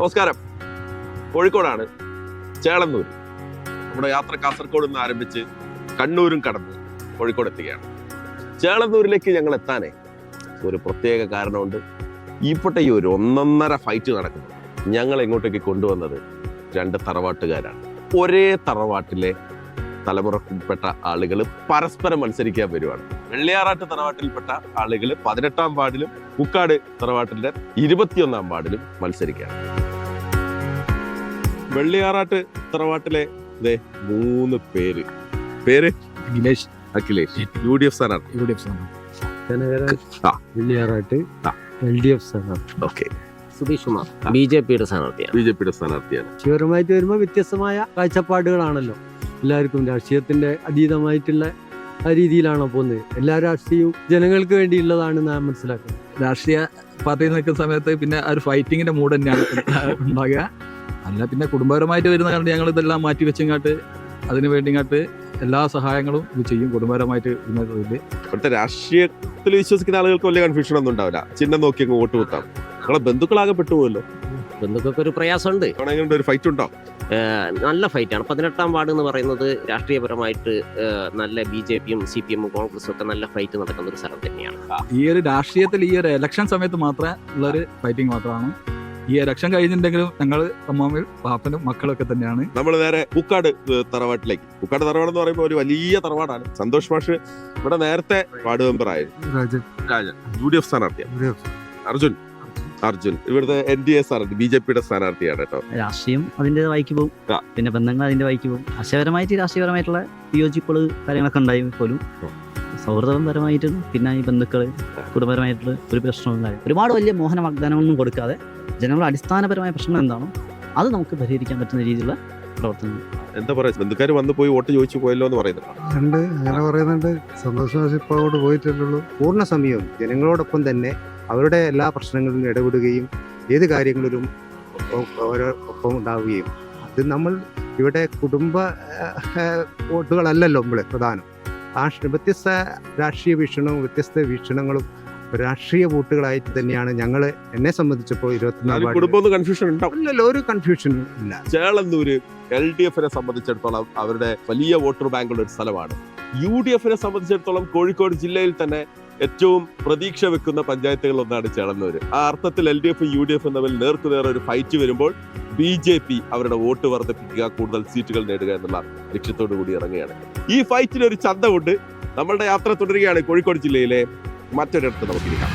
നമസ്കാരം. കോഴിക്കോടാണ് ചേളന്നൂർ. നമ്മുടെ യാത്ര കാസർഗോഡ് നിന്ന് ആരംഭിച്ച് കണ്ണൂരും കടന്ന് കോഴിക്കോട് എത്തുകയാണ്. ചേളന്നൂരിലേക്ക് ഞങ്ങൾ എത്താനേ ഒരു പ്രത്യേക കാരണമുണ്ട്. ഇവിടെ ഈ ഒരു ഒന്നൊന്നര ഫൈറ്റ് നടക്കുന്നത് ഞങ്ങൾ എങ്ങോട്ടേക്ക് കൊണ്ടുവന്നത് രണ്ട് തറവാട്ടുകാരാണ്. ഒരേ തറവാട്ടിലെ തലമുറയിൽപ്പെട്ട ആളുകൾ പരസ്പരം മത്സരിക്കാൻ വരുവാണ്. വെള്ളിയാറാട്ട് തറവാട്ടിൽപ്പെട്ട ആളുകൾ പതിനെട്ടാം വാർഡിലും കുക്കാട് തറവാട്ടിന്റെ ഇരുപത്തിയൊന്നാം വാർഡിലും മത്സരിക്കുകയാണ്. വെള്ളിയാറാട്ട് തറവാട്ടിലെ ദേ മൂന്ന് പേര്. പേര്? Akhilesh. Akhilesh. U D F സ്ഥാനാർത്ഥി. യു ഡി എഫ് ആ. വെള്ളിയാറാട്ട് ആ. എൽ ഡി എഫ് സ്ഥാനാർത്ഥി. Okay. Sudheesh Kumar. B J പിയുടെ സ്ഥാനാർത്ഥിയാണ്. ബി ജെ പിയുടെ സ്ഥാനാർത്ഥിയാണ്. വരുമ്പോൾ വ്യത്യസ്തമായ കാഴ്ചപ്പാടുകളാണല്ലോ. എല്ലാവർക്കും രാഷ്ട്രീയത്തിന്റെ അതീതമായിട്ടുള്ള ആ രീതിയിലാണ് പോകുന്നത്? എല്ലാ രാഷ്ട്രീയവും ജനങ്ങൾക്ക് വേണ്ടിയുള്ളതാണ് ഞാൻ മനസ്സിലാക്കുന്നത്. രാഷ്ട്രീയ പാർട്ടിയിൽ നിൽക്കുന്ന സമയത്ത് പിന്നെ ആ ഒരു ഫൈറ്റിങ്ങിന്റെ മൂഡ് തന്നെയാണ് ഉണ്ടാകുക. അല്ല പിന്നെ കുടുംബപരമായിട്ട് വരുന്ന കാരണം ഞങ്ങൾ ഇതെല്ലാം മാറ്റി വെച്ചിങ്ങാട്ട് അതിന് വേണ്ടി ഇങ്ങോട്ട് എല്ലാ സഹായങ്ങളും ഇത് ചെയ്യും കുടുംബപരമായിട്ട് ഇവിടുത്തെ രാഷ്ട്രീയത്തിൽ വിശ്വസിക്കുന്ന ആളുകൾക്ക് വലിയ കൺഫ്യൂഷൻ ഒന്നും ഉണ്ടാവില്ല. ചിഹ്നം നോക്കി അങ്ങ് വോട്ട് കുത്താം. നമ്മളെ ബന്ധുക്കളാകെ പെട്ടുപോകല്ലോ ബന്ധുക്കൾക്ക് ഒരു പ്രയാസമുണ്ട്. ഒരു ഫൈറ്റ് ഉണ്ടോ നല്ല ഫൈറ്റാണ് പതിനെട്ടാം വാർഡ് എന്ന് പറയുന്നത് രാഷ്ട്രീയപരമായിട്ട് നല്ല ബി ജെ പിയും സി പി എമ്മും കോൺഗ്രസും ഒക്കെ നല്ല ഫൈറ്റ് നടക്കുന്ന ഒരു സ്ഥലം തന്നെയാണ്. ഈ ഒരു രാഷ്ട്രീയത്തിൽ ഈ ഒരു ഇലക്ഷൻ സമയത്ത് മാത്രമേ ഉള്ളൊരു ഫൈറ്റിംഗ് മാത്രമാണ്. ഈ ഇലക്ഷൻ കഴിഞ്ഞിട്ടുണ്ടെങ്കിലും ഞങ്ങൾ അമ്മാമ്മയും പാപ്പനും മക്കളൊക്കെ തന്നെയാണ്. നമ്മൾ നേരെ പൂക്കാട് തറവാട്ടിലേക്ക്. പൂക്കാട് തറവാട് എന്ന് പറയുമ്പോൾ ഒരു വലിയ തറവാടാണ്. സന്തോഷ് മാഷ് ഇവിടെ നേരത്തെ വാർഡ് മെമ്പർ ആയിരുന്നു Rajan. Rajan. U D F സ്ഥാനാർത്ഥിയാണ്. അർജുൻ. അർജുൻ. ഇവിടുത്തെ എൻ ഡി എ സ്ഥാനാർത്ഥി ബി ജെ പിയുടെ സ്ഥാനാർത്ഥിയാണ് കേട്ടോ. രാഷ്ട്രീയം അതിന്റെ വഴിക്ക് പോകും. ആ. പിന്നെ ബന്ധങ്ങൾ അതിന്റെ വഴിക്ക് പോകും. ആശയപരമായിട്ട് രാഷ്ട്രീയപരമായിട്ടുള്ള വിയോജിപ്പുകൾ കാര്യങ്ങളൊക്കെ ഉണ്ടായി പോലും സൗഹൃദപരമായിട്ടും പിന്നെ ഈ ബന്ധുക്കൾ കുടുംബപരമായിട്ടുള്ള ഒരു പ്രശ്നമുണ്ടായി ഒരുപാട് വലിയ മോഹന വാഗ്ദാനങ്ങളൊന്നും കൊടുക്കാതെ ജനങ്ങളുടെ അടിസ്ഥാനപരമായ പ്രശ്നം എന്താണോ അത് നമുക്ക് പരിഹരിക്കാൻ പറ്റുന്ന രീതിയിലുള്ള പ്രവർത്തനങ്ങൾ. എന്താ പറയാ ബന്ധുക്കാർ വന്ന് പോയി വോട്ട് ചോദിച്ചു പോയല്ലോ എന്ന് പറയുന്നുണ്ട്? ഉണ്ട് അങ്ങനെ പറയുന്നുണ്ട്. സന്തോഷ് ഇപ്പോൾ അങ്ങോട്ട് പോയിട്ടല്ലുള്ളൂ പൂർണ സമയവും ജനങ്ങളോടൊപ്പം തന്നെ അവരുടെ എല്ലാ പ്രശ്നങ്ങളിലും ഇടപെടുകയും ഏത് കാര്യങ്ങളിലും ഒപ്പം ഉണ്ടാവുകയും. അത് നമ്മൾ ഇവിടെ കുടുംബ വോട്ടുകളല്ലല്ലോ നമ്മൾ പ്രധാനം. ആ വ്യത്യസ്ത രാഷ്ട്രീയ വീക്ഷണവും വ്യത്യസ്ത വീക്ഷണങ്ങളും രാഷ്ട്രീയ വോട്ടുകളായിട്ട് തന്നെയാണ് ഞങ്ങൾ എന്നെ സംബന്ധിച്ചപ്പോൾ ഇരുപത്തിനാല് കൺഫ്യൂഷൻ ഇല്ലല്ലോ ഒരു കൺഫ്യൂഷൻ ഇല്ല. ചേളന്നൂര് എൽ ഡി എഫിനെ സംബന്ധിച്ചിടത്തോളം അവരുടെ വലിയ വോട്ടർ ബാങ്കുള്ള ഒരു സ്ഥലമാണ്. യു ഡി എഫിനെ സംബന്ധിച്ചിടത്തോളം കോഴിക്കോട് ജില്ലയിൽ തന്നെ ഏറ്റവും പ്രതീക്ഷ വെക്കുന്ന പഞ്ചായത്തുകളിൽ ഒന്നാണ് ചേളന്നൂര്. ആ അർത്ഥത്തിൽ എൽ ഡി എഫും യു ഡി എഫും തമ്മിൽ നേർക്കുനേർ ഒരു ഫൈറ്റ് വരുമ്പോൾ ബി ജെ പി അവരുടെ വോട്ട് വർദ്ധിപ്പിക്കുക കൂടുതൽ സീറ്റുകൾ നേടുക എന്നുള്ള ലക്ഷ്യത്തോടു കൂടി ഇറങ്ങുകയാണ്. ഈ ഫൈറ്റിന് ഒരു ചന്തമുണ്ട്. നമ്മളുടെ യാത്ര തുടരുകയാണ് കോഴിക്കോട് ജില്ലയിലെ മറ്റൊരിടത്ത് നമുക്കിരിക്കാം